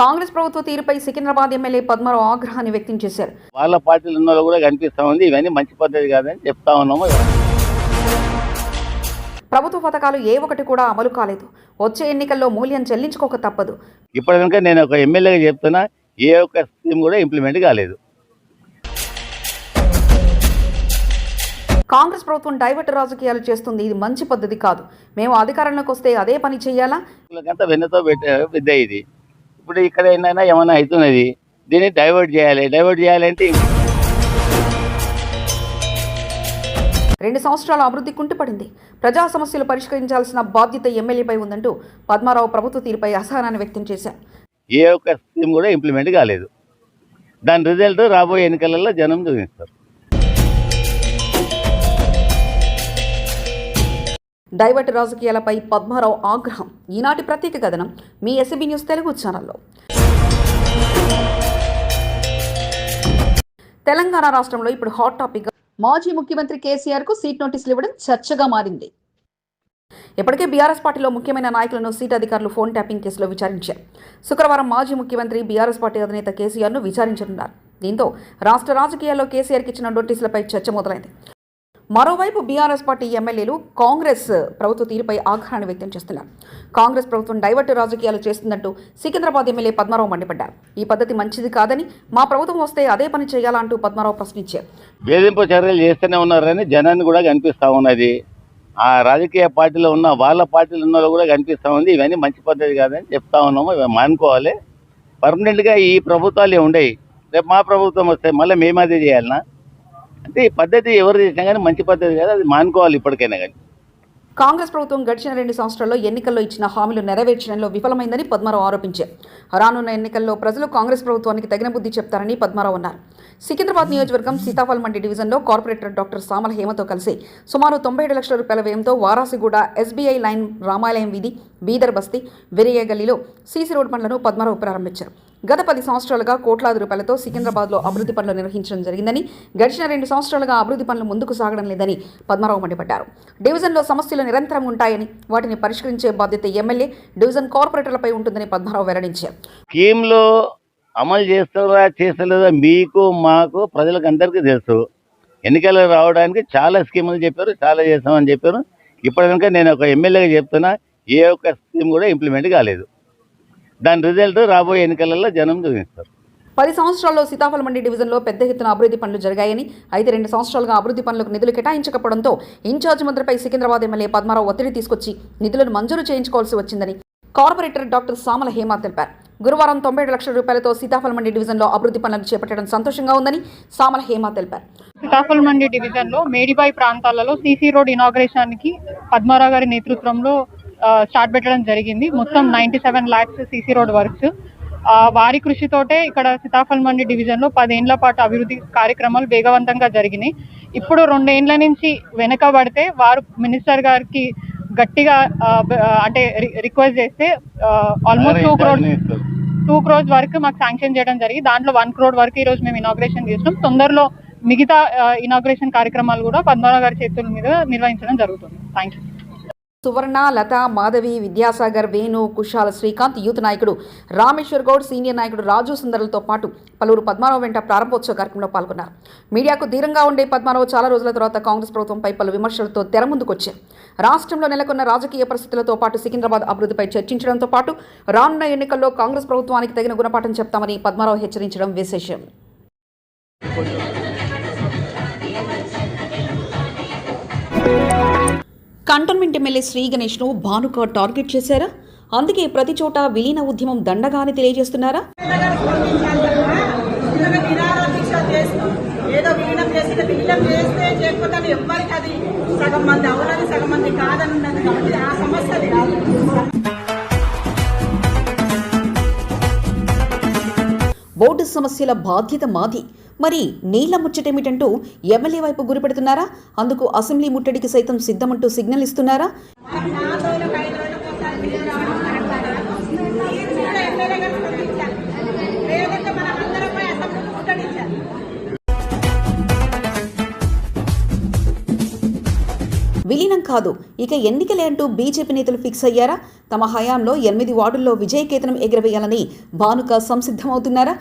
కాంగ్రెస్ ప్రభుత్వ తీరుపై సికింద్రాబాద్ ఎమ్మెల్యే పద్మారావు ఆగ్రహాన్ని వ్యక్తం చేశారు. వాళ్ళ పార్టీలు ఉన్న కూడా కనిపిస్తా ఉంది. ఇవన్నీ మంచి పద్ధతి కాదని చెప్తా ఉన్నాము. ప్రభుత్వ పథకాలు ఏ ఒకటి కూడా అమలు కాలేదు. వచ్చే ఎన్నికల్లో మూల్యం చెల్లించుకోక తప్పదు. ఇప్పటి కనుక నేను ఒక ఎమ్మెల్యేగా చెప్తున్నా ఏ ఒక్క స్కీమ్ కూడా ఇంప్లిమెంట్ కాలేదు. కాంగ్రెస్ ప్రభుత్వం డైవర్ట్ రాజకీయాలు చేస్తుంది. ఇది మంచి పద్ధతి కాదు. మేము అధికారంలోకి వస్తే అదే పని చేయాలా? వెన్నతో విద్య ఇది. ఇప్పుడు ఇక్కడ ఏంటైనా ఏమైనా అవుతున్నది దీన్ని డైవర్ట్ చేయాలి. డైవర్ట్ చేయాలంటే రెండు సంవత్సరాల అభివృద్ధి కుంటుపడింది. ప్రజా సమస్యలు పరిష్కరించాల్సిన బాధ్యత ఎమ్మెల్యేపై ఉందంటూ పద్మారావు ప్రభుత్వ తీరుపై అసహనాన్ని వ్యక్తం చేశారు. ఏ ఒక్క స్కీమ్ కూడా ఇంప్లిమెంట్ కాలేదు. దాని రిజల్ట్ రాబోయే ఎన్నికలలో జనం చూపిస్తారు. డైవర్ట్ రాజకీయాలపై పద్మారావు ఆగ్రహం. ఈనాటి ప్రత్యేక కథనం మీ ఎస్బీ న్యూస్ తెలుగు ఛానల్లో. తెలంగాణ రాష్ట్రంలో ఇప్పుడు హాట్ టాపిక్ మాజీ ముఖ్యమంత్రి కేసీఆర్కు సీట్ నోటీసులు ఇవ్వడం చర్చగా మారింది. ఇప్పటికే బీఆర్ఎస్ పార్టీలో ముఖ్యమైన నాయకులను సీట్ అధికారులు ఫోన్ ట్యాపింగ్ కేసులో విచారించారు. శుక్రవారం మాజీ ముఖ్యమంత్రి బీఆర్ఎస్ పార్టీ అధినేత కేసీఆర్ను విచారించనున్నారు. దీంతో రాష్ట్ర రాజకీయాల్లో కేసీఆర్కి ఇచ్చిన నోటీసులపై చర్చ మొదలైంది. మరోవైపు బీఆర్ఎస్ పార్టీ ఎమ్మెల్యేలు కాంగ్రెస్ ప్రభుత్వ తీరుపై ఆగ్రహాన్ని వ్యక్తం చేస్తున్నారు. కాంగ్రెస్ ప్రభుత్వం డైవర్ట్ రాజకీయాలు చేస్తుందంటూ సికింద్రాబాద్ ఎమ్మెల్యే పద్మారావు మండిపడ్డారు. ఈ పద్ధతి మంచిది కాదని మా ప్రభుత్వం వస్తే అదే పని చేయాలంటూ పద్మారావు ప్రశ్నించారు. వేధింపు చర్యలు చేస్తూనే ఉన్నారని జనాన్ని కూడా కనిపిస్తూ ఉన్నది. ఆ రాజకీయ పార్టీలో ఉన్న వాళ్ళ పార్టీలో ఉన్న వాళ్ళు కూడా కనిపిస్తూ ఉంది. ఇవన్నీ మంచి పద్ధతి కాదని చెప్తా ఉన్నాము. ఇవి మానుకోవాలి. పర్మనెంట్గా ఈ ప్రభుత్వాలు ఉండేవి రేపు మా ప్రభుత్వం వస్తే మళ్ళీ మేము అదే చేయాలన్నా అంటే ఈ పద్ధతి ఎవరు చేసినా కానీ మంచి పద్ధతి కాదు అది మానుకోవాలి ఇప్పటికైనా కానీ. కాంగ్రెస్ ప్రభుత్వం గడిచిన రెండు సంవత్సరాల్లో ఎన్నికల్లో ఇచ్చిన హామీలు నెరవేర్చడంలో విఫలమైందని పద్మారావు ఆరోపించారు. రానున్న ఎన్నికల్లో ప్రజలు కాంగ్రెస్ ప్రభుత్వానికి తగిన బుద్ధి చెప్తారని పద్మారావు అన్నారు. సికింద్రాబాద్ నియోజకవర్గం సీతాఫల్ మండి డివిజన్లో కార్పొరేటర్ డాక్టర్ సామల హేమతో కలిసి సుమారు తొంభై ఏడు లక్షల రూపాయల వ్యయంతో వారాసిగూడ ఎస్బీఐ లైన్ రామాలయం వీధి బీదర్ బస్తీ వెరియగల్లీలో సీసీ రోడ్ పనులను పద్మారావు ప్రారంభించారు. గత పది సంవత్సరాలుగా కోట్లాది రూపాయలతో సికింద్రాబాద్లో అభివృద్ధి పనులు నిర్వహించడం జరిగిందని గడిచిన రెండు సంవత్సరాలుగా అభివృద్ధి పనులు ముందుకు సాగడం లేదని పద్మారావు మండిపడ్డారు. డివిజన్లో సమస్యలు నిరంతరం ఉంటాయని వాటిని పరిష్కరించే బాధ్యత ఎమ్మెల్యే డివిజన్ కార్పొరేటర్లపై ఉంటుందని పద్మారావు వెల్లడించారు. స్కీమ్లో అమలు చేస్తారా చేస్తలేదా మీకు మాకు ప్రజలకు అందరికీ తెలుసు. ఎన్నికలు రావడానికి చాలా స్కీములు చెప్పారు చాలా చేస్తామని చెప్పారు. ఇప్పటి కనుక నేను ఒక ఎమ్మెల్యేగా చెప్తున్నా ఏ ఒక్క స్కీమ్ కూడా ఇంప్లిమెంట్ కాలేదు. దాని రిజల్ట్ రాబోయే ఎన్నికలలో జనం చూపిస్తారు. పది సంవత్సరాల్లో సీతాఫల మండి డివిజన్లో పెద్ద ఎత్తున అభివృద్ధి పనులు జరిగాయని అయితే రెండు సంవత్సరాలుగా అభివృద్ధి పనులకు నిధులు కేటాయించకపోవడంతో ఇన్ఛార్జ్ మంత్రిపై సికింద్రాబాద్ ఎమ్మెల్యే పద్మారావు ఒత్తిడి తీసుకొచ్చి నిధులను మంజూరు చేయించుకోవాల్సి వచ్చిందని కార్పొరేటర్ డాక్టర్ సామల హేమ తెలిపారు. గురువారం తొంభై ఏడు లక్షల రూపాయలతో సీతాఫల మండి డివిజన్లో అభివృద్ధి పనులను చేపట్టడం సంతోషంగా ఉందని సామల హేమ తెలిపారు. సీతాఫల్ మండి డివిజన్లో మేడిబాయి ప్రాంతాలలో సీసీ రోడ్ ఇనాగ్రేషన్కి పద్మారావు గారి నేతృత్వంలో స్టార్ట్ పెట్టడం జరిగింది. మొత్తం ninety seven lakhs CC road works వారి కృషితోటే ఇక్కడ సీతాఫల్ మండి డివిజన్లో పదేండ్ల పాటు అభివృద్ధి కార్యక్రమాలు వేగవంతంగా జరిగినాయి. ఇప్పుడు రెండేండ్ల నుంచి వెనకబడితే వారు మినిస్టర్ గారికి గట్టిగా అంటే రిక్వెస్ట్ చేస్తే almost two crore two crores వరకు మాకు శాంక్షన్ చేయడం జరిగి దాంట్లో వన్ క్రోడ్ వరకు ఈ రోజు మేము ఇనాగ్రేషన్ చేసినాం. తొందరలో మిగతా ఇనాగ్రేషన్ కార్యక్రమాలు కూడా పద్మనాభ గారి చేతుల మీద నిర్వహించడం జరుగుతుంది. Thank you Suvarna Latha Madhavi Vidyasagar Venu Kushala Srikanth youth నాయకుడు రామేశ్వర్ గౌడ్ సీనియర్ నాయకుడు రాజు సుందరులతో పాటు పలువురు పద్మారావు వెంట ప్రారంభోత్సవ కార్యక్రమంలో పాల్గొన్నారు. మీడియాకు ధీరంగా ఉండే పద్మారావు చాలా రోజుల తర్వాత కాంగ్రెస్ ప్రభుత్వంపై పలు విమర్శలతో తెర ముందుకొచ్చారు. రాష్ట్రంలో నెలకొన్న రాజకీయ పరిస్థితులతో పాటు సికింద్రాబాద్ అభివృద్ధిపై చర్చించడంతో పాటు రానున్న ఎన్నికల్లో కాంగ్రెస్ ప్రభుత్వానికి తగిన గుణపాఠం చెప్తామని పద్మారావు హెచ్చరించడం విశేషం. కంటోన్మెంట్ ఎమ్మెల్యే శ్రీ గణేష్ను భానుక టార్గెట్ చేశారా? అందుకే ప్రతి చోట విలీన ఉద్యమం దండగాని తెలియజేస్తున్నారా? ఏదో విలీనం విలీనం చేస్తే చేయకపోతే ఎవ్వరికి అది సగం మంది అవునని సగం మంది కాబట్టి ఆ సమస్య అది కాదు బోర్డు సమస్యల బాధ్యత మాది. మరి నీళ్ళ ముచ్చటేమిటంటూ ఎమ్మెల్యే వైపు గురిపెడుతున్నారా? అందుకు అసెంబ్లీ ముట్టడికి సైతం సిద్ధమంటూ సిగ్నల్ ఇస్తున్నారా? విలీనం కాదు. ఇక ఎన్నికలే అంటూ బీజేపీ నేతలు ఫిక్స్ అయ్యారా? తమ హయాంలో ఎనిమిది వార్డుల్లో విజయకేతనం ఎగురవేయాలని భానుక సంసిద్ధమవుతున్నారా?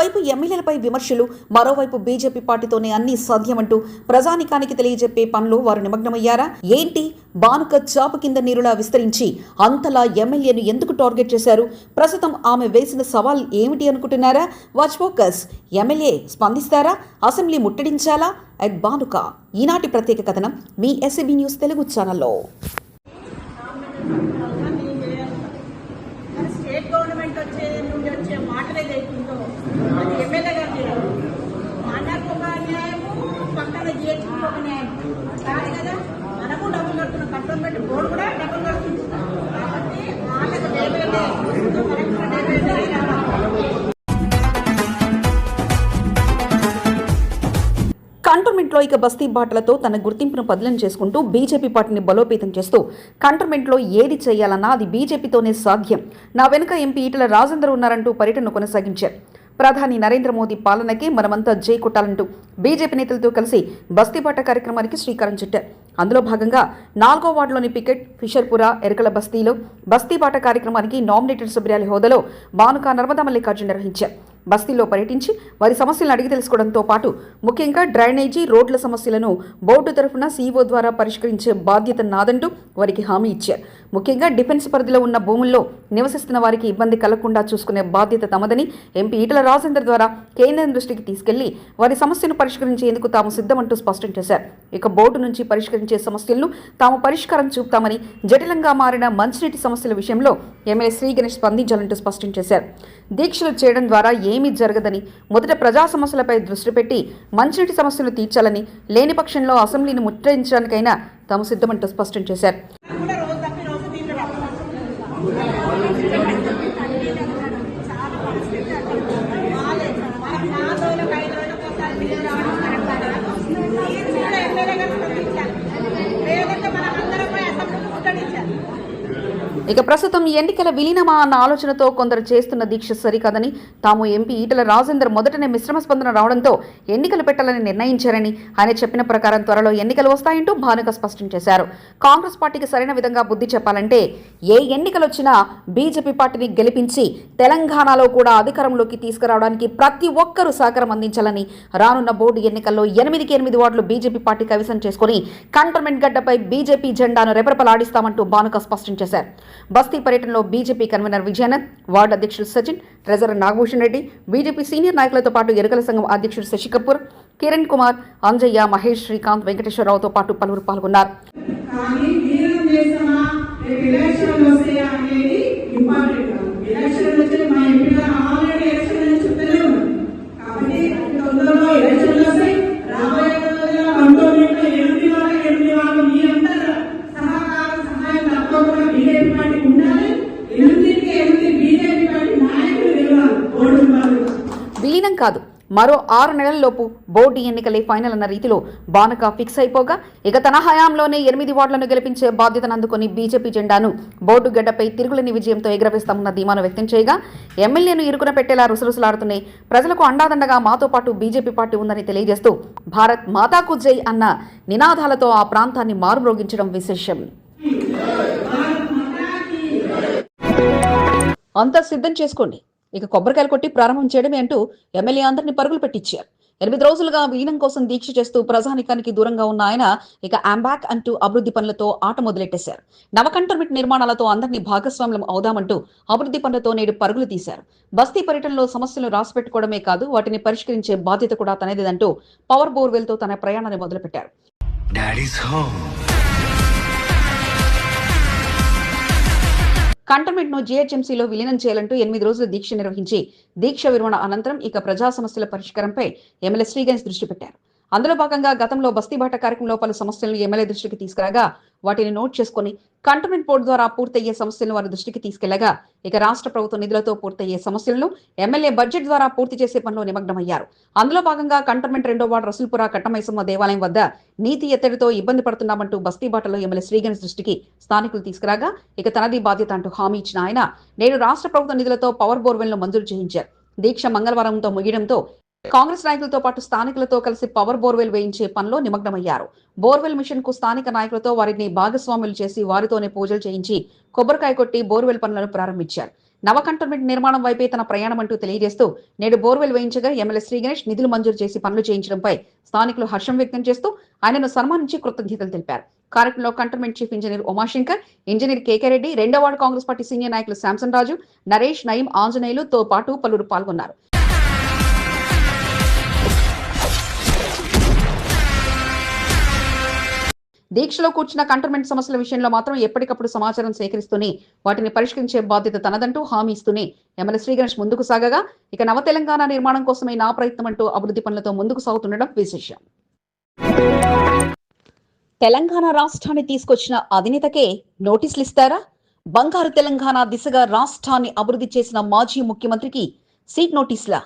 ఓవైపు ఎమ్మెల్యేలపై విమర్శలు మరోవైపు బీజేపీ పార్టీతోనే అన్ని సాధ్యమంటూ ప్రజానికానికి తెలియజెప్పే పనులు వారు నిమగ్నమయ్యారా? ఏంటి? బానుక చాపు కింద నీరులా విస్తరించి అంతలా ఎమ్మెల్యేను ఎందుకు టార్గెట్ చేశారు? ప్రస్తుతం ఆమె వేసిన సవాల్ ఏమిటి అనుకుంటున్నారా? Watch focus. ఎమ్మెల్యే స్పందిస్తారా? అసెంబ్లీ ముట్టడించాలా? అట్ బానుక. ఈనాటి ప్రత్యేక కథనం మీ ఎస్సీబీ న్యూస్ తెలుగు ఛానల్లో మరి స్టేట్ గవర్నమెంట్ వచ్చే నుండి వచ్చే మాటలే లేకుంటూ అది ఎమ్మెల్యే గారు చేయాలి మనకు ఒక న్యాయము పక్కన జిహెచ్కి ఒక న్యాయం కాదు కదా? మనము డబ్బులు కడుతున్నాం పెట్టి బోర్డు కూడా డబ్బులు కడుతుంది కాబట్టి వాళ్ళకి డెబ్బై కంటోన్మెంట్లో ఇక బస్తీ బాటలతో తన గుర్తింపును పదిలం చేసుకుంటూ బీజేపీ పార్టీని బలోపేతం చేస్తూ కంటోన్మెంట్లో ఏది చేయాలన్నా అది బీజేపీతోనే సాధ్యం. నా వెనుక ఎంపీ ఈటల రాజేందర్ ఉన్నారంటూ పర్యటనను కొనసాగించారు. ప్రధాని నరేంద్ర మోదీ పాలనకి మనమంతా జై కొట్టాలంటూ బీజేపీ నేతలతో కలిసి బస్తీపాట కార్యక్రమానికి శ్రీకారం చుట్టారు. అందులో భాగంగా నాలుగో వార్డులోని పికెట్ ఫిషర్పుర ఎరకల బస్తీలో బస్తీపాట కార్యక్రమానికి నామినేటెడ్ సభ్యురాలి హోదాలో బానుక నర్మదా మల్లికార్జున నిర్వహించారు. బస్తీలో పర్యటించి వారి సమస్యలను అడిగి తెలుసుకోవడంతో పాటు ముఖ్యంగా డ్రైనేజీ రోడ్ల సమస్యలను బోర్డు తరఫున సీఈఓ ద్వారా పరిష్కరించే బాధ్యత నాదంటూ వారికి హామీ ఇచ్చారు. ముఖ్యంగా డిఫెన్స్ పరిధిలో ఉన్న భూముల్లో నివసిస్తున్న వారికి ఇబ్బంది కలగకుండా చూసుకునే బాధ్యత తమదని ఎంపీ ఈటల రాజేందర్ ద్వారా కేంద్రం దృష్టికి తీసుకెళ్ళి వారి సమస్యను పరిష్కరించేందుకు తాము సిద్ధమంటూ స్పష్టం చేశారు. ఇక బోర్డు నుంచి పరిష్కరించే సమస్యలను తాము పరిష్కారం చూపుతామని జటిలంగా మారిన మంచినీటి సమస్యల విషయంలో ఎమ్మెల్యే శ్రీ గణేష్ స్పందించాలంటూ స్పష్టం చేశారు. దీక్షలు చేయడం ద్వారా ఏమీ జరగదని మొదట ప్రజా సమస్యలపై దృష్టి పెట్టి మంచినీటి సమస్యలు తీర్చాలని లేని పక్షంలో అసెంబ్లీని ముట్టడించడానికైనా తాము సిద్ధమంటూ స్పష్టం చేశారు కూడా రోజు తప్పి రోజు నీళ్ళు చాలా పరిస్థితి బాగాలేదు. మనకు నాలుగు రోజులకు, ఐదు రోజులకు ఒకసారి నీళ్ళు రావడం కరెక్ట్ కాదు. నీరు కూడా ఎమ్మెల్యే గారు స్పందించాలి. లేదంటే మనం అందరం పోయి అసెంబ్లీని ముట్టడించాలి ఇక ప్రస్తుతం ఎన్నికల విలీనమా అన్న ఆలోచనతో కొందరు చేస్తున్న దీక్ష సరికాదని తాము ఎంపీ ఈటల రాజేందర్ మొదటనే మిశ్రమ స్పందన రావడంతో ఎన్నికలు పెట్టాలని నిర్ణయించారని ఆయన చెప్పిన ప్రకారం త్వరలో ఎన్నికలు వస్తాయంటూ భానుక స్పష్టం చేశారు. కాంగ్రెస్ పార్టీకి సరైన విధంగా బుద్ధి చెప్పాలంటే ఏ ఎన్నికలు వచ్చినా బీజేపీ పార్టీని గెలిపించి తెలంగాణలో కూడా అధికారంలోకి తీసుకురావడానికి ప్రతి ఒక్కరూ సహకారం అందించాలని రానున్న బోర్డు ఎన్నికల్లో ఎనిమిదికి ఎనిమిది వార్డులు బీజేపీ పార్టీ కవిసం చేసుకుని కంటోన్మెంట్ గడ్డపై బీజేపీ జెండాను రెపరెపలాడిస్తామంటూ భానుక స్పష్టం చేశారు. బస్తీ పర్యటనలో బీజేపీ కన్వీనర్ విజయానంద్ వార్డు అధ్యక్షుడు Sachin treasurer Nagabhushan Reddy BJP senior నాయకులతో పాటు ఎరుకల సంఘం అధ్యక్షుడు శశి కపూర్ కిరణ్ కుమార్ అంజయ్య మహేష్ శ్రీకాంత్ వెంకటేశ్వరరావుతో పాటు పలువురు పాల్గొన్నారు. ఎలక్షన్ ఇంపార్టెంట్ ఎలక్షన్ వచ్చే మా ఎంపీ ఆల్రెడీ ఎలక్షన్ అని చెప్తూనే ఉన్నారు కాబట్టి తొందరలో ఎలక్షన్ కఠినం కాదు. మరో ఆరు నెలల్లోపు బోర్డు ఎన్నికలే ఫైనల్ అన్న రీతిలో బానక ఫిక్స్ అయిపోగా ఇక తన హయాంలోనే ఎనిమిది వార్డులను గెలిపించే బాధ్యతను అందుకుని బీజేపీ జెండాను బోర్డు గడ్డపై తిరుగులేని విజయంతో ఎగురవేస్తామన్న ధీమాను వ్యక్తం చేయగా ఎమ్మెల్యేను ఇరుకున పెట్టేలా రుసరుసలాడుతూనే ప్రజలకు అండాదండగా మాతో పాటు బీజేపీ పార్టీ ఉందని తెలియజేస్తూ భారత్ మాతాకు జై అన్న నినాదాలతో ఆ ప్రాంతాన్ని మారుమ్రోగించడం విశేషం. అంతా సిద్ధం చేసుకోండి. ఇక కొబ్బరికాయలు కొట్టి ప్రారంభం చేయడమే అంటూ ఎమ్మెల్యే అందరినీ పరుగులు పెట్టించారు ఎనిమిది రోజులుగా విలీనం కోసం దీక్ష చేస్తూ ప్రజానికానికి దూరంగా ఉన్న ఆయన ఇక అంబాక్ అంటూ అభివృద్ధి పనులతో ఆట మొదలెట్టేశారు. నవకంటర్మిట్ నిర్మాణాలతో అందరినీ భాగస్వామ్యం అవుదామంటూ అభివృద్ధి పనులతో నేడు పరుగులు తీశారు. బస్తీ పర్యటనలో సమస్యలు రాసిపెట్టుకోవడమే కాదు వాటిని పరిష్కరించే బాధ్యత కూడా తనదేదంటూ పవర్ బోర్వెల్తో తన ప్రయాణాన్ని మొదలుపెట్టారు. కంటమెంట్ను జీహెచ్ఎంసీలో విలీనం చేయాలంటూ ఎనిమిది రోజుల దీక్ష నిర్వహించి దీక్ష విరమణ అనంతరం ఇక ప్రజా సమస్యల పరిష్కారంపై ఎమ్మెల్యే శ్రీగణేష్ దృష్టి పెట్టారు. అందులో భాగంగా గతంలో బస్తీబాట కార్యక్రమంలో పలు సమస్యలను ఎమ్మెల్యే దృష్టికి తీసుకురాగా వాటిని నోట్ చేసుకుని కంటోన్మెంట్ బోర్డు ద్వారా పూర్తయ్యే సమస్యలను వారి దృష్టికి తీసుకెళ్ళగా ఇక రాష్ట్ర ప్రభుత్వ నిధులతో పూర్తయ్యే సమస్యలను ఎమ్మెల్యే బడ్జెట్ ద్వారా పూర్తి చేసే పనిలో నిమగ్నమయ్యారు. అందులో భాగంగా కంటోన్మెంట్ రెండో వార్డు రసూల్పుర కట్టమైసమ్మ దేవాలయం వద్ద నీతి ఎత్తడితో ఇబ్బంది పడుతున్నామంటూ బస్తీబాటలో ఎమ్మెల్యే శ్రీగణేష్ దృష్టికి స్థానికులు తీసుకురాగా ఇక తనది బాధ్యత అంటూ హామీ ఇచ్చిన ఆయన నేడు రాష్ట్ర ప్రభుత్వ నిధులతో పవర్ బోర్వెల్ను మంజూరు చేయించారు. దీక్ష మంగళవారంతో ముగియడంతో కాంగ్రెస్ నాయకులతో పాటు స్థానికులతో కలిసి పవర్ బోర్వెల్ వేయించే పనిలో నిమగ్నమయ్యారు. బోర్వెల్ మిషన్కు స్థానిక నాయకులతో వారిని భాగస్వాములు చేసి వారితోనే పూజలు చేయించి కొబ్బరికాయ కొట్టి బోర్వెల్ పనులను ప్రారంభించారు. నవ కంటోన్మెంట్ నిర్మాణం వైపే తన ప్రయాణం అంటూ తెలియజేస్తూ నేడు బోర్వెల్ వేయించగా ఎమ్మెల్యే శ్రీ గణేష్ నిధులు మంజూరు చేసి పనులు చేయించడంపై స్థానికులు హర్షం వ్యక్తం చేస్తూ ఆయనను సన్మానించి కృతజ్ఞతలు తెలిపారు. కార్యక్రమంలో cantonment chief engineer Umashankar engineer KK Reddy రెండో వార్డు కాంగ్రెస్ పార్టీ సీనియర్ నాయకులు శాంసన్ రాజు నరేష్ నయీం ఆంజనేయులుతో పాటు పలువురు పాల్గొన్నారు. దీక్షలో కూర్చున్న కంటర్మెంట్ సమస్యల విషయంలో మాత్రం ఎప్పటికప్పుడు సమాచారం సేకరిస్తూనే వాటిని పరిష్కరించే బాధ్యత తనదంటూ హామీ ఇస్తూనే ఎమ్మెల్యే శ్రీ గణేష్ ముందుకు సాగగా ఇక నవ తెలంగాణ నిర్మాణం కోసమే నా ప్రయత్నం అంటూ అభివృద్ధి పనులతో ముందుకు సాగుతుండడం విశేషం. తెలంగాణ రాష్ట్రాన్ని తీసుకొచ్చిన అధినేతకే నోటీసులు ఇస్తారా? బంగారు తెలంగాణ దిశగా రాష్ట్రాన్ని అభివృద్ధి చేసిన మాజీ ముఖ్యమంత్రికి సీట్ నోటీసులా?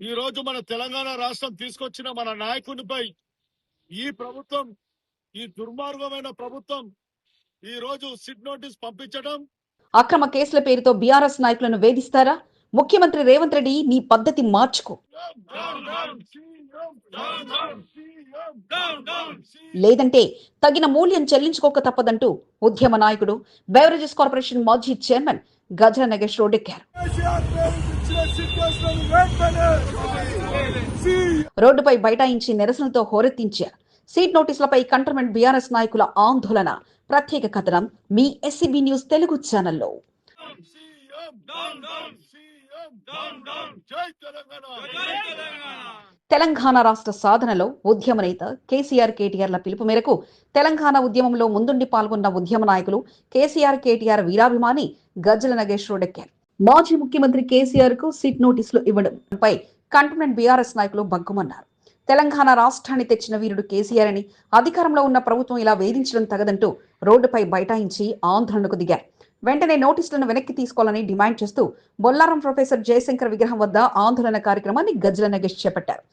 ఈ రోజు మన తెలంగాణ రాష్ట్రం తీసుకొచ్చిన మన నాయకునిపై ఈ ప్రభుత్వం ఈ దుర్మార్గమైన ప్రభుత్వం ఈ రోజు సిట్ నోటీస్ పంపించడం. అక్రమ కేసుల పేరుతో బీఆర్ఎస్ నాయకులను వేధిస్తారా? ముఖ్యమంత్రి రేవంత్ రెడ్డి నీ పద్ధతి మార్చుకో. లేదంటే తగిన మూల్యం చెల్లించుకోక తప్పదంటూ ఉద్యమ నాయకుడు బెవరేజెస్ కార్పొరేషన్ మాజీ చైర్మన్ గజర నగేష్ రోడ్డెక్కారు. రోడ్డుపై బైఠాయించి నిరసనతో హోరెత్తించారు. సీట్ నోటీసులపై కంటర్మెంట్ బీఆర్ఎస్ నాయకుల ఆందోళన. ప్రత్యేక కథనం మీ ఎస్సీబీ న్యూస్ తెలుగు ఛానల్లో తెలంగాణ రాష్ట్ర సాధనలో ఉద్యమ నేత కేసీఆర్ కేటీఆర్ల పిలుపు మేరకు తెలంగాణ ఉద్యమంలో ముందుండి పాల్గొన్న ఉద్యమ నాయకులు కేసీఆర్ కేటీఆర్ వీరాభిమాని గజ్జల నగేష్ రోడ్డెక్కారు మాజీ ముఖ్యమంత్రి కేసీఆర్కు సిట్ నోటీసులు ఇవ్వడంపై కంటోన్మెంట్ బీఆర్ఎస్ నాయకులు బగ్గుమన్నారు తెలంగాణ రాష్ట్రాన్ని తెచ్చిన వీరుడు కేసీఆర్ అని అధికారంలో ఉన్న ప్రభుత్వం ఇలా వేధించడం తగదంటూ రోడ్డుపై బైఠాయించి ఆందోళనకు దిగారు వెంటనే నోటీసులను వెనక్కి తీసుకోవాలని డిమాండ్ చేస్తూ బొల్లారం ప్రొఫెసర్ జయశంకర్ విగ్రహం వద్ద ఆందోళన కార్యక్రమాన్ని గజ్జల నగేష్ చేపట్టారు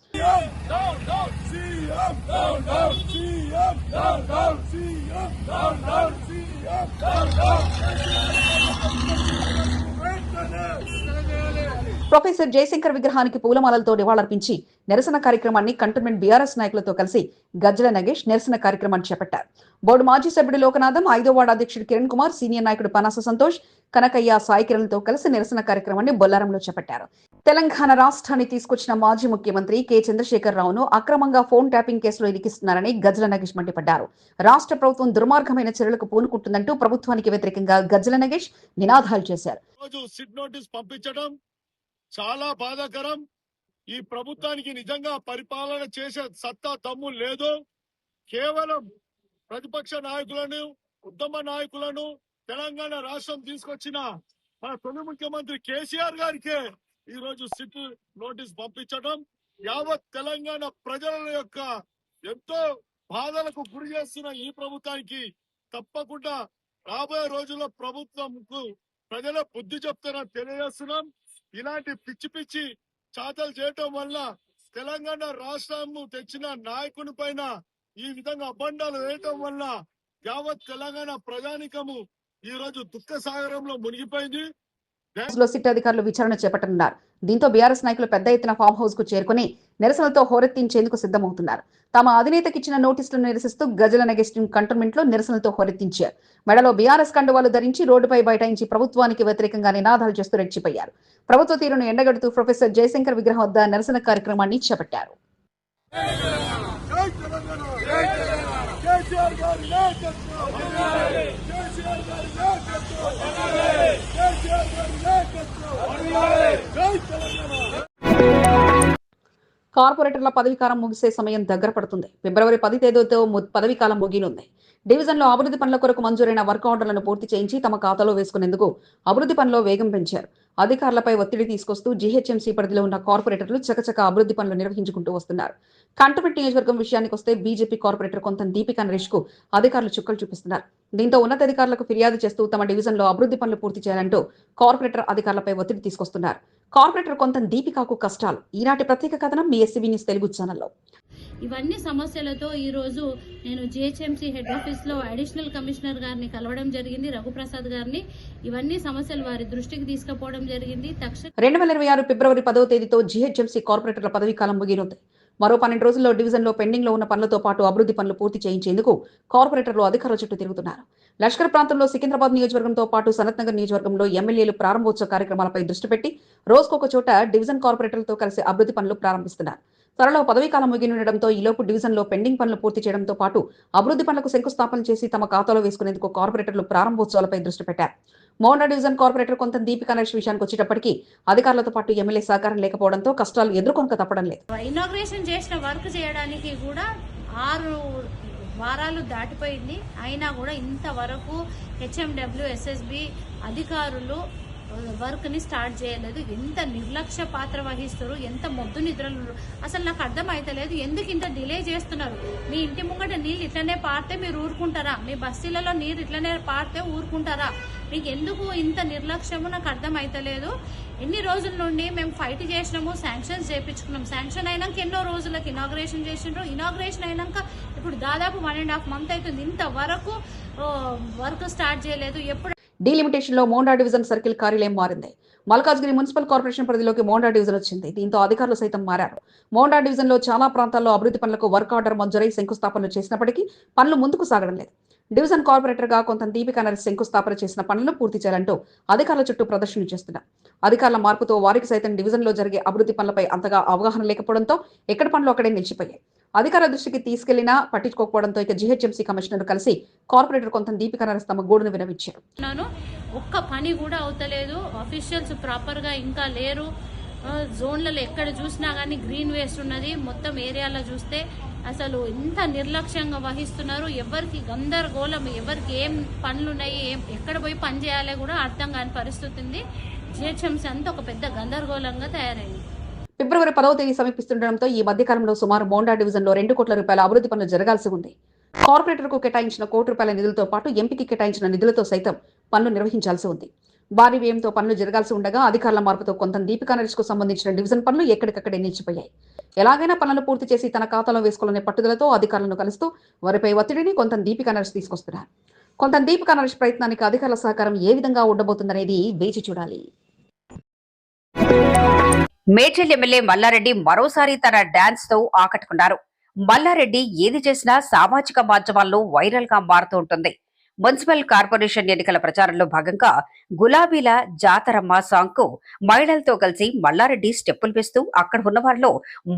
ప్రొఫెసర్ జయశంకర్ విగ్రహానికి పూలమాలలతో నివాళులర్పించి నిరసన కార్యక్రమాన్ని కంటోన్మెంట్ బీఆర్ఎస్ నాయకులతో కలిసి గజ్జల నగేష్ నిరసన కార్యక్రమాన్ని చేపట్టారు. బోర్డు మాజీ సభ్యుడు లోకనాథం ఐదో వార్డు అధ్యక్షుడు కిరణ్ కుమార్ సీనియర్ నాయకుడు పనాస సంతోష్ కనకయ్య సాయి కిరణ్తో కలిసి నిరసన కార్యక్రమాన్ని బొల్లారంలో చేపట్టారు. తెలంగాణ రాష్ట్రాన్ని తీసుకొచ్చిన మాజీ ముఖ్యమంత్రి కె. చంద్రశేఖర్ రావును అక్రమంగా ఫోన్ ట్యాపింగ్ కేసులో ఇరికిస్తున్నారని గజ్జల నగేష్ మండిపడ్డారు. రాష్ట్ర ప్రభుత్వం దుర్మార్గమైన చర్యలకు పూనుకుంటుందంటూ ప్రభుత్వానికి వ్యతిరేకంగా గజ్జల నగేష్ నినాదాలు చేశారు రోజు సిట్ నోటీస్ పంపించడం చాలా బాధాకరం. ఈ ప్రభుత్వానికి నిజంగా పరిపాలన చేసే సత్తా దమ్ము లేదు. కేవలం ప్రతిపక్ష నాయకులను ఉత్తమ నాయకులను తెలంగాణ రాష్ట్రం తీసుకొచ్చిన మన తొలి ముఖ్యమంత్రి కేసీఆర్ గారికే ఈ రోజు సిట్ నోటీస్ పంపించడం యావత్ తెలంగాణ ప్రజల యొక్క ఎంతో బాధలకు గురి చేస్తున్న ఈ ప్రభుత్వానికి తప్పకుండా రాబోయే రోజుల్లో ప్రభుత్వంకు ప్రజల బుద్ధి చెప్తారని తెలియజేస్తున్నాం. ఇలాంటి పిచ్చి పిచ్చి చాతలు చేయటం వల్ల తెలంగాణ రాష్ట్రము తెచ్చిన నాయకుని పైన ఈ విధంగా అబండాలు వేయటం వల్ల యావత్ తెలంగాణ ప్రజానికము ఈ రోజు దుఃఖ సాగరంలో మునిగిపోయింది సిట్ అధికారులు విచారణ చేపట్టనున్నారు. దీంతో బీఆర్ఎస్ నాయకులు పెద్ద ఎత్తున ఫామ్ హౌస్కు చేరుకుని నిరసనలతో హోరెత్తించేందుకు సిద్ధమవుతున్నారు. తమ అధినేతకి ఇచ్చిన నోటీసులను నిరసిస్తూ గజల నగేష్ కంటోన్మెంట్లో నిరసనలతో హోరెత్తించారు. మెడలో బీఆర్ఎస్ కండువాలు ధరించి రోడ్డుపై బైఠాయించి ప్రభుత్వానికి వ్యతిరేకంగా నినాదాలు చేస్తూ రెచ్చిపోయారు. ప్రభుత్వ తీరును ఎండగడుతూ ప్రొఫెసర్ జయశంకర్ విగ్రహం వద్ద నిరసన కార్యక్రమాన్ని చేపట్టారు. జై కార్పొరేటర్ల పదవీకాలం ముగిసే సమయం దగ్గర పడుతుంది. ఫిబ్రవరి పది తేదీతో పదవీకాలం ముగినుంది. డివిజన్లో అభివృద్ధి పనుల కొరకు మంజూరైన వర్క్ ఆర్డర్లను పూర్తి చేయించి తమ ఖాతాలో వేసుకునేందుకు అభివృద్ధి పనిలో వేగం పెంచారు. అధికారులపై ఒత్తిడి తీసుకొస్తూ జీహెచ్ఎంసీ పరిధిలో ఉన్న కార్పొరేటర్లు చకచక అభివృద్ధి పనులు నిర్వహించుకుంటూ వస్తున్నారు. కంటోన్మెంట్ నియోజకవర్గం విషయానికి వస్తే బీజేపీ కార్పొరేటర్ కొంత దీపిక నరేష్కు అధికారులు చుక్కలు చూపిస్తున్నారు. దీంతో ఉన్నతాధికారులకు ఫిర్యాదు చేస్తూ తమ డివిజన్లో అభివృద్ధి పనులు పూర్తి చేయాలంటూ కార్పొరేటర్ అధికారులపై ఒత్తిడి తీసుకొస్తున్నారు. కార్పొరేటర్ కొంత దీపికాకు కష్టాలు. ఈనాటి ప్రత్యేక కథనం మీ ఎస్సీబీ న్యూస్ తెలుగు ఛానల్లో. ఇవన్నీ సమస్యలతో ఈరోజు నేను జిహెచ్ఎంసీ హెడ్ ఆఫీస్లో అడిషనల్ కమిషనర్ గారిని కలవడం జరిగింది రఘుప్రసాద్ గారిని. ఇవన్నీ సమస్యలు వారి దృష్టికి తీసుకుపోవడం జరిగింది. తక్షణ రెండు వేల ఇరవై ఆరు ఫిబ్రవరి పదవ తేదీతో జిహెచ్ఎంసీ కార్పొరేటర్ల పదవీ కాలం ముగినుంది మరో పన్నెండు రోజుల్లో డివిజన్లో పెండింగ్లో ఉన్న పనులతో పాటు అభివృద్ధి పనులు పూర్తి చేయించేందుకు కార్పొరేటర్లు అధికారుల చుట్టూ తిరుగుతున్నారు. లష్కర్ ప్రాంతంలో సికింద్రాబాద్ నియోజకవర్గంతో పాటు సనత్ నగర్ నియోజకవర్గంలో ఎమ్మెల్యేలు ప్రారంభోత్సవ కార్యక్రమాలపై దృష్టి పెట్టి రోజుకొక చోట డివిజన్ కార్పొరేటర్లతో కలిసి అభివృద్ధి పనులు ప్రారంభిస్తున్నారు. త్వరలో పదవీ కాలం ముగినుండటంతో ఈలోపు డివిజన్లో పెండింగ్ పనులు పూర్తి చేయడంతో పాటు అభివృద్ధి పనులకు శంకుస్థాపన చేసి తమ ఖాతాలో వేసుకునేందుకు కార్పొరేటర్లు ప్రారంభోత్సవాలపై దృష్టి పెట్టారు. మోహన్ డివిజన్ కార్పొరేటర్ కొంత దీపిక నరేష్ విషయానికి వచ్చేటప్పటికీ అధికారులతో పాటు ఎమ్మెల్యే సహకారం లేకపోవడంతో కష్టాలు ఎదుర్కొనక తప్పడం లేదు. ఇనాగ్రేషన్ చేసిన వర్క్ చేయడానికి కూడా ఆరు వారాలు దాటిపోయింది. అయినా కూడా ఇంతవరకు హెచ్ఎండబ్ల్యూ ఎస్ఎస్బి అధికారులు వర్క్ని స్టార్ట్ చేయలేదు. ఎంత నిర్లక్ష్య పాత్ర వహిస్తారు ఎంత మొద్దు నిద్రలు అసలు నాకు అర్థం అవుతలేదు ఎందుకు ఇంత డిలే చేస్తున్నారు? మీ ఇంటి ముంగట నీళ్ళు ఇట్లనే పారితే మీరు ఊరుకుంటారా? మీ బస్తీలలో నీరు ఇట్లనే పారితే ఊరుకుంటారా? మీకు ఎందుకు ఇంత నిర్లక్ష్యము? నాకు అర్థం ఎన్ని రోజుల నుండి మేము ఫైట్ చేసినాము శాంక్షన్స్ చేయించుకున్నాం శాంక్షన్ అయినాక ఎన్నో రోజులకు ఇనాగ్రేషన్ చేసిండ్రు. ఇనాగ్రేషన్ అయినాక ఇప్పుడు దాదాపు వన్ అండ్ హాఫ్ మంత్ అవుతుంది. ఇంతవరకు వర్క్ స్టార్ట్ చేయలేదు. ఎప్పుడు డీలిమిటేషన్లో మోండా డివిజన్ సర్కిల్ కార్యాలయం మారింది. మల్కాజ్గిరి మున్సిపల్ కార్పొరేషన్ పరిధిలోకి మోండా డివిజన్ వచ్చింది. దీంతో అధికారులు సైతం మారారు. మోండా డివిజన్లో చాలా ప్రాంతాల్లో అభివృద్ధి పనులకు వర్క్ ఆర్డర్ మంజూరై శంకుస్థాపనలు చేసినప్పటికీ పనులు ముందుకు సాగడం లేదు. డివిజన్ కార్పొరేటర్గా కొంత దీపికా నరేష్ శంకుస్థాపన చేసిన పనులను పూర్తి చేయాలంటూ అధికారుల చుట్టూ ప్రదర్శనలు చేస్తున్నారు అధికారుల మార్పుతో వారికి సైతం డివిజన్లో జరిగే అభివృద్ధి పనులపై అంతగా అవగాహన లేకపోవడంతో ఎక్కడ పనులు అక్కడే నిలిచిపోయాయి. అధికార దృష్టికి తీసుకెళ్ళినా పట్టించుకోకపోవడంతో ఇక జీహెచ్ఎంసీ కమిషనర్ కలిసి కార్పొరేటర్ కొంత దీపిక నరస్ తమ గోడును వినవించారు ఒక్క పని కూడా అవుతలేదు. అఫీషియల్స్ ప్రాపర్గా ఇంకా లేరు. జోన్లలో ఎక్కడ చూసినా కానీ గ్రీన్ వేస్ట్ ఉన్నది. మొత్తం ఏరియాలో చూస్తే అసలు ఎంత నిర్లక్ష్యంగా వహిస్తున్నారు. ఎవరికి గందరగోళం ఎవరికి ఏం పనులు ఉన్నాయి ఏం ఎక్కడ పోయి పని చేయాలో కూడా అర్థం కాని పరిస్థితి ఉంది. జిహెచ్ఎంసీ అంతా ఒక పెద్ద గందరగోళంగా తయారైంది. ఫిబ్రవరి పదవ తేదీ సమీపిస్తుండటంతో ఈ మధ్యకాలంలో సుమారు మోండా డివిజన్లో రెండు కోట్ల రూపాయల అభివృద్ధి పనులు జరగాల్సి ఉంది. కార్పొరేటర్కు కేటాయించిన కోటి రూపాయల నిధులతో పాటు ఎంపీకి కేటాయించిన నిధులతో సైతం పనులు నిర్వహించాల్సి ఉంది. భారీ వ్యయంతో పనులు జరగాల్సి ఉండగా అధికారుల మార్పుతో కొంత దీపికా నరేష్కు సంబంధించిన డివిజన్ పనులు ఎక్కడికక్కడే నిలిచిపోయాయి. ఎలాగైనా పనులు పూర్తి చేసి తన ఖాతాలో వేసుకోవాలనే పట్టుదలతో అధికారులను కలుస్తూ వారిపై ఒత్తిడిని కొంత దీపికా నరేష్ తీసుకొస్తున్నారు. కొంత దీపికా నరేష్ ప్రయత్నానికి అధికారుల సహకారం ఏ విధంగా ఉండబోతుందనేది వేచి చూడాలి. మేడ్చల్ ఎమ్మెల్యే మల్లారెడ్డి మరోసారి తన డాన్స్తో ఆకట్టుకున్నారు. మల్లారెడ్డి ఏది చేసినా సామాజిక మాధ్యమాల్లో వైరల్గా మారుతూ ఉంటుంది. మున్సిపల్ కార్పొరేషన్ ఎన్నికల ప్రచారంలో భాగంగా గులాబీల జాతరమ్మ సాంగ్కు మహిళలతో కలిసి మల్లారెడ్డి స్టెప్పులు వేస్తూ అక్కడ ఉన్న వారిలో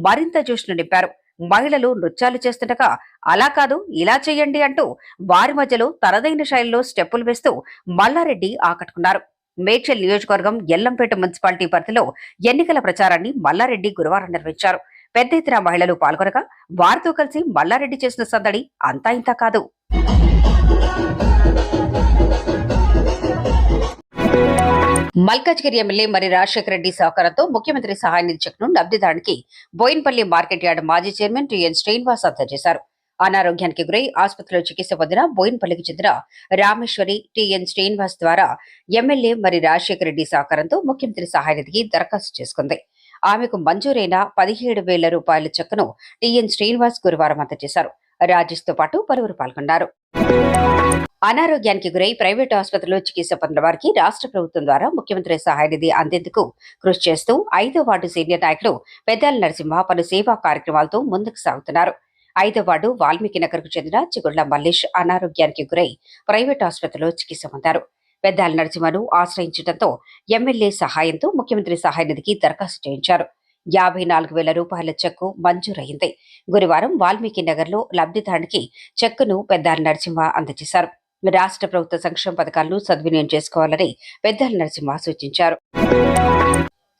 మరింత జోష్ను నింపారు. మహిళలు నృత్యాలు చేస్తుండగా అలా కాదు ఇలా చేయండి అంటూ వారి మధ్యలో తనదైన శైలిలో స్టెప్పులు వేస్తూ మల్లారెడ్డి ఆకట్టుకున్నారు. మేడ్చల్ నియోజకవర్గం ఎల్లంపేట మున్సిపాలిటీ పరిధిలో ఎన్నికల ప్రచారాన్ని మల్లారెడ్డి గురువారం నిర్వహించారు. పెద్ద ఎత్తున మహిళలు పాల్గొనగా వారితో కలిసి మల్లారెడ్డి చేసిన సందడి అంతా ఇంతా కాదు. మల్కాజ్గిరి ఎమ్మెల్యే మరి రాజశేఖర రెడ్డి సహకారంతో ముఖ్యమంత్రి సహాయ నిధి చెక్ను లబ్ధిదారునికి బోయిన్పల్లి మార్కెట్ యార్డ్ మాజీ చైర్మన్ టిఎన్ శ్రీనివాస్ అందజేశారు అనారోగ్యానికి గురై ఆసుపత్రిలో చికిత్స పొందిన బోయిన్పల్లికి చెందిన రామేశ్వరి టిఎన్ శ్రీనివాస్ ద్వారా ఎమ్మెల్యే మరి రాజశేఖర రెడ్డి సహకారంతో ముఖ్యమంత్రి సహాయ నిధికి దరఖాస్తు చేసుకుంది. ఆమెకు మంజూరైన పదిహేడు వేల రూపాయల చెక్కును టిఎన్ శ్రీనివాస్ గురువారం అందజేశారు. రాజేష్తో పాటు పలువురు పాల్గొన్నారు. అనారోగ్యానికి గురై ప్రైవేట్ ఆసుపత్రిలో చికిత్స పొందిన వారికి రాష్ట్ర ప్రభుత్వం ద్వారా ముఖ్యమంత్రి సహాయ నిధి అందేందుకు కృషి చేస్తూ ఐదో వార్డు సీనియర్ నాయకులు పెద్దాల నరసింహ పలు సేవా కార్యక్రమాలతో ముందుకు సాగుతున్నారు. ఐదో వార్డు వాల్మీకి నగర్కు చెందిన చిగుళ్ళ మల్లేష్ అనారోగ్యానికి గురై ప్రైవేట్ ఆసుపత్రిలో చికిత్స పొందారు. పెద్దాల నరసింహను ఆశ్రయించడంతో ఎమ్మెల్యే సహాయంతో ముఖ్యమంత్రి సహాయ నిధికి దరఖాస్తు చేయించారు. యాభై నాలుగు వేల రూపాయల చెక్కు మంజూరైంది. గురువారం వాల్మీకి నగర్లో లబ్ధిదారునికి చెక్కును పెద్దాల నరసింహ అందజేశారు. రాష్ట్ర ప్రభుత్వ సంక్షేమ పథకాలను సద్వినియోగం చేసుకోవాలని పెద్దాల నరసింహ సూచించారు.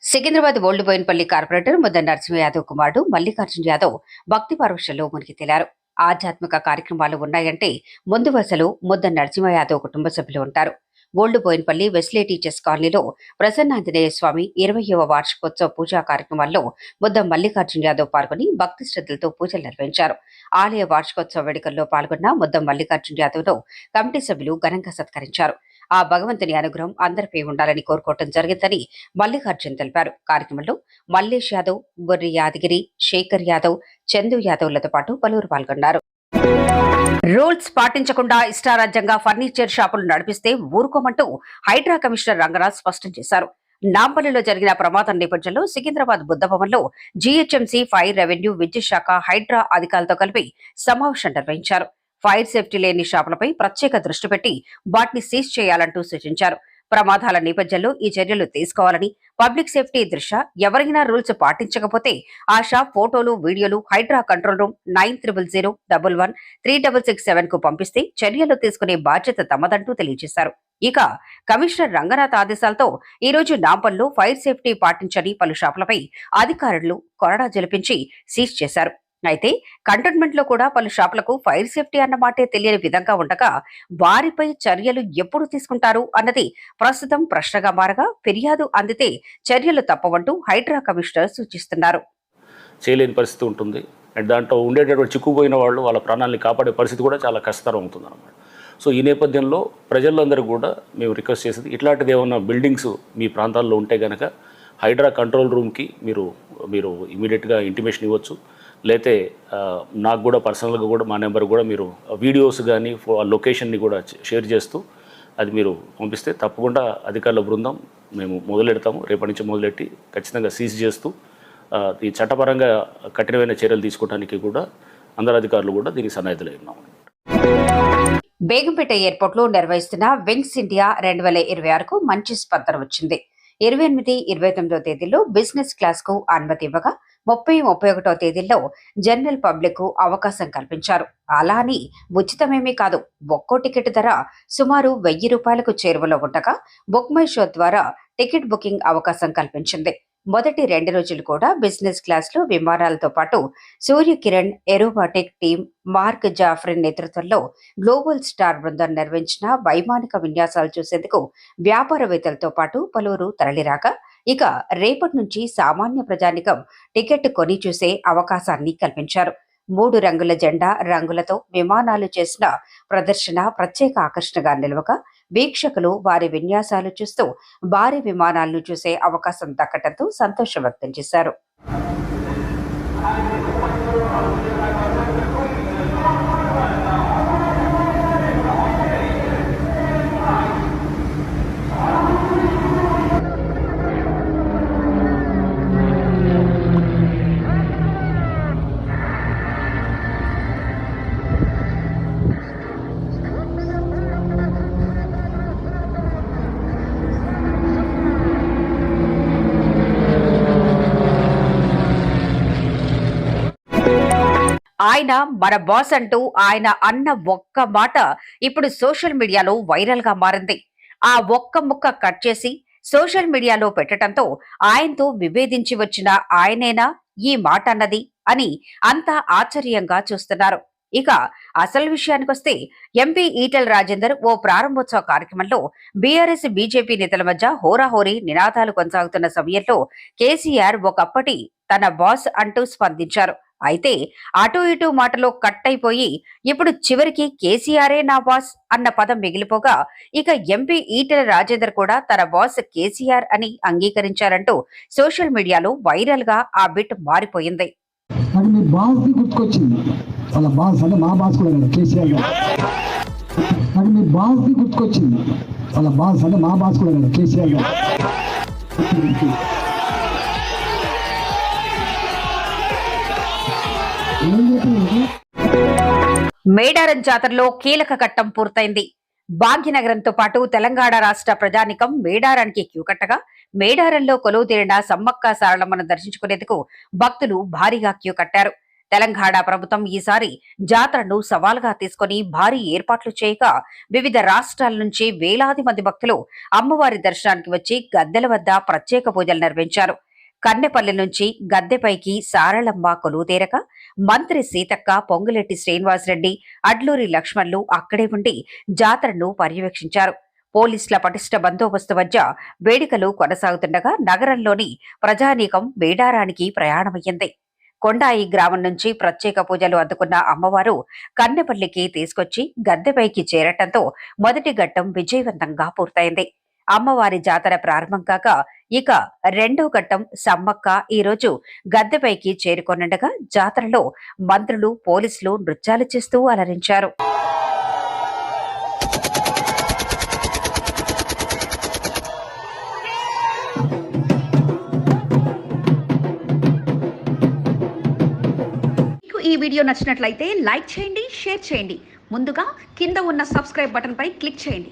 సికింద్రాబాద్ ఓల్డ్ బోయిన్పల్లి కార్పొరేటర్ ముద్ద నరసింహ యాదవ్ కుమారుడు మల్లికార్జున యాదవ్ భక్తి పరోక్షంలో మునిగి తేలారు ఆధ్యాత్మిక కార్యక్రమాలు ఉన్నాయంటే ముందు వరుసలో ముద్ద నరసింహ యాదవ్ కుటుంబ సభ్యులు ఉంటారు. ఓల్డ్ బోయిన్పల్లి వెస్లే టీచర్స్ కాలనీలో ప్రసన్నాంజనేయ స్వామి ఇరవయవ వార్షికోత్సవ పూజా కార్యక్రమాల్లో ముద్ద మల్లికార్జున యాదవ్ పాల్గొని భక్తి శ్రద్ధలతో పూజలు నిర్వహించారు. ఆలయ వార్షికోత్సవ వేడుకల్లో పాల్గొన్న ముద్ద మల్లికార్జున యాదవ్ను కమిటీ సభ్యులు ఘనంగా సత్కరించారు. ఆ భగవంతుని అనుగ్రహం అందరిపై ఉండాలని కోరుకోవటం జరిగిందని మల్లికార్జున్ తెలిపారు. కార్యక్రమంలో మల్లేష్ యాదవ్ బొర్రి యాదగిరి శేఖర్ యాదవ్ చందు యాదవ్లతో పాటు పలువురు పాల్గొన్నారు. రూల్స్ పాటించకుండా ఇష్టారాజ్యంగా ఫర్నిచర్ షాపులు నడిపిస్తే ఊరుకోమంటూ హైడ్రా కమిషనర్ రంగరాజ్ స్పష్టం చేశారు. నాంపల్లిలో జరిగిన ప్రమాదం నేపథ్యంలో సికింద్రాబాద్ బుద్ధభవన్లో జీహెచ్ఎంసీ ఫైర్ రెవెన్యూ విద్యుత్ శాఖ హైడ్రా అధికారులతో కలిపి సమావేశం నిర్వహించారు. ఫైర్ సేఫ్టీ లేని షాపులపై ప్రత్యేక దృష్టి పెట్టి వాటిని సీజ్ చేయాలంటూ సూచించారు. ప్రమాదాల నేపథ్యంలో ఈ చర్యలు తీసుకోవాలని పబ్లిక్ సేఫ్టీ దృష్ట్యా ఎవరైనా రూల్స్ పాటించకపోతే ఆ షాప్ ఫోటోలు వీడియోలు Hydraa control room nine triple zero double one three double six సెవెన్కు పంపిస్తే చర్యలు తీసుకునే బాధ్యత తమదంటూ తెలియజేశారు. ఇక కమిషనర్ రంగనాథ్ ఆదేశాలతో ఈ రోజు నాంపల్లో ఫైర్ సేఫ్టీ పాటించని పలు షాపులపై అధికారులు కొరడా జలిపించి సీజ్ చేశారు. అయితే కంటోన్మెంట్లో కూడా పలు షాపులకు ఫైర్ సేఫ్టీ అన్న మాటే తెలియని విధంగా ఉండగా వారిపై చర్యలు ఎప్పుడు తీసుకుంటారు అన్నది ప్రస్తుతం ప్రశ్నగా మారగా ఫిర్యాదు అందితే చర్యలు తప్పవంటూ హైడ్రా కమిషనర్ సూచిస్తున్నారు. చేయలేని పరిస్థితి ఉంటుంది. అండ్ దాంట్లో ఉండేటటువంటి చిక్కుపోయిన వాళ్ళు వాళ్ళ ప్రాణాలని కాపాడే పరిస్థితి కూడా చాలా కష్టతరం అవుతుంది అనమాట సో ఈ నేపథ్యంలో ప్రజలందరూ కూడా మేము రిక్వెస్ట్ చేసేది ఇట్లాంటిది ఏమన్నా బిల్డింగ్స్ మీ ప్రాంతాల్లో ఉంటే కనుక హైడ్రా కంట్రోల్ రూమ్కి మీరు మీరు ఇమీడియట్గా ఇంటిమేషన్ ఇవ్వచ్చు. లేతే నాకు కూడా పర్సనల్గా కూడా మా నెంబర్ కూడా మీరు వీడియోస్ కానీ లొకేషన్ని కూడా షేర్ చేస్తూ అది మీరు పంపిస్తే తప్పకుండా అధికారుల బృందం మేము మొదలెడతాము. రేపటి నుంచి మొదలెట్టి ఖచ్చితంగా సీజ్ చేస్తూ ఈ చట్టపరంగా కఠినమైన చర్యలు తీసుకోవడానికి కూడా అందరు అధికారులు కూడా దీనికి సన్నాహితులై ఉన్నాము. బేగంపేట ఎయిర్పోర్ట్లో నిర్వహిస్తున్న వింగ్స్ ఇండియా రెండు వేల ఇరవై ఆరుకు మంచి స్పందన వచ్చింది. ఇరవై ఎనిమిది ఇరవై తొమ్మిదో తేదీల్లో బిజినెస్ క్లాస్కు అనుమతి ఇవ్వగా ముప్పై ముప్పై ఒకటో తేదీల్లో జనరల్ పబ్లిక్కు అవకాశం కల్పించారు. అలా అని ఉచితమేమీ కాదు. ఒక్కో టికెట్ ధర సుమారు వెయ్యి రూపాయలకు చేరువలో ఉండగా బుక్ మై షో ద్వారా టికెట్ బుకింగ్ అవకాశం కల్పించింది. మొదటి రెండు రోజులు కూడా బిజినెస్ క్లాస్లో విమానాలతో పాటు Suryakiran aerobatic team Mark Jaffrin నేతృత్వంలో గ్లోబల్ స్టార్ బృందం నిర్వహించిన వైమానిక విన్యాసాలు చూసేందుకు వ్యాపారవేత్తలతో పాటు పలువురు తరలిరాక ఇక రేపటి నుంచి సామాన్య ప్రజానికం టికెట్ కొని చూసే అవకాశాన్ని కల్పించారు. మూడు రంగుల జెండా రంగులతో విమానాలు చేసిన ప్రదర్శన ప్రత్యేక ఆకర్షణగా నిలవగా వీక్షకులు వారి విన్యాసాలు చూస్తూ భారీ విమానాలను చూసే అవకాశం దక్కడంతో సంతోషం వ్యక్తం చేశారు. ఆయన మన బాస్ అంటూ ఆయన అన్న ఒక్క మాట ఇప్పుడు సోషల్ మీడియాలో వైరల్గా మారింది. ఆ ఒక్క ముక్క కట్ చేసి సోషల్ మీడియాలో పెట్టడంతో ఆయనతో విభేదించి వచ్చిన ఆయనేనా ఈ మాట అన్నది అని అంతా ఆశ్చర్యంగా చూస్తున్నారు. ఇక అసలు విషయానికొస్తే ఎంపీ ఈటెల్ రాజేందర్ ఓ ప్రారంభోత్సవ కార్యక్రమంలో బీఆర్ఎస్ బీజేపీ నేతల మధ్య హోరాహోరీ నినాదాలు కొనసాగుతున్న సమయంలో కేసీఆర్ ఒకప్పటి తన బాస్ అంటూ స్పందించారు. అయితే అటు ఇటు మాటలో కట్ అయిపోయి ఇప్పుడు చివరికి కేసీఆరే నా బాస్ అన్న పదం మిగిలిపోగా ఇక ఎంపీ ఈటెల రాజేందర్ కూడా తన బాస్ కేసీఆర్ అని అంగీకరించారంటూ సోషల్ మీడియాలో వైరల్గా ఆ బిట్ మారిపోయింది. గుర్తుకొచ్చింది. మేడారం జాతరలో కీలక ఘట్టం పూర్తయింది. భాగ్యనగరంతో పాటు తెలంగాణ రాష్ట్ర ప్రజానికం మేడారానికి క్యూ కట్టగా మేడారంలో కొలువు తీరిన సమ్మక్క సారళమ్మను దర్శించుకునేందుకు భక్తులు భారీగా క్యూ కట్టారు. తెలంగాణ ప్రభుత్వం ఈసారి జాతరను సవాల్గా తీసుకొని భారీ ఏర్పాట్లు చేయగా వివిధ రాష్ట్రాల నుంచి వేలాది మంది భక్తులు అమ్మవారి దర్శనానికి వచ్చి గద్దెల వద్ద ప్రత్యేక పూజలు నిర్వహించారు. కన్నెపల్లి నుంచి గద్దెపైకి సారళమ్మ కొలువుతేరక మంత్రి సీతక్క పొంగులెట్టి శ్రీనివాసరెడ్డి అడ్లూరి లక్ష్మణ్లు అక్కడే ఉండి జాతరను పర్యవేక్షించారు. పోలీసుల పటిష్ట బందోబస్తు మధ్య వేడుకలు కొనసాగుతుండగా నగరంలోని ప్రజానీకం వేడారానికి ప్రయాణమయ్యింది. కొండాయి గ్రామం నుంచి ప్రత్యేక పూజలు అందుకున్న అమ్మవారు కన్నెపల్లికి తీసుకొచ్చి గద్దెపైకి చేరటంతో మొదటి ఘట్టం విజయవంతంగా పూర్తయింది. అమ్మవారి జాతర ప్రారంభం కాక ఇక రెండో ఘట్టం సమ్మక్క ఈరోజు గద్దెపైకి చేరుకొనుండగా జాతరలో మంత్రులు పోలీసులు నృత్యాలు చేస్తూ అలరించారు. ఈ వీడియో నచ్చినట్లయితే లైక్ చేయండి షేర్ చేయండి. ముందుగా కింద ఉన్న సబ్స్క్రైబ్ బటన్పై క్లిక్ చేయండి.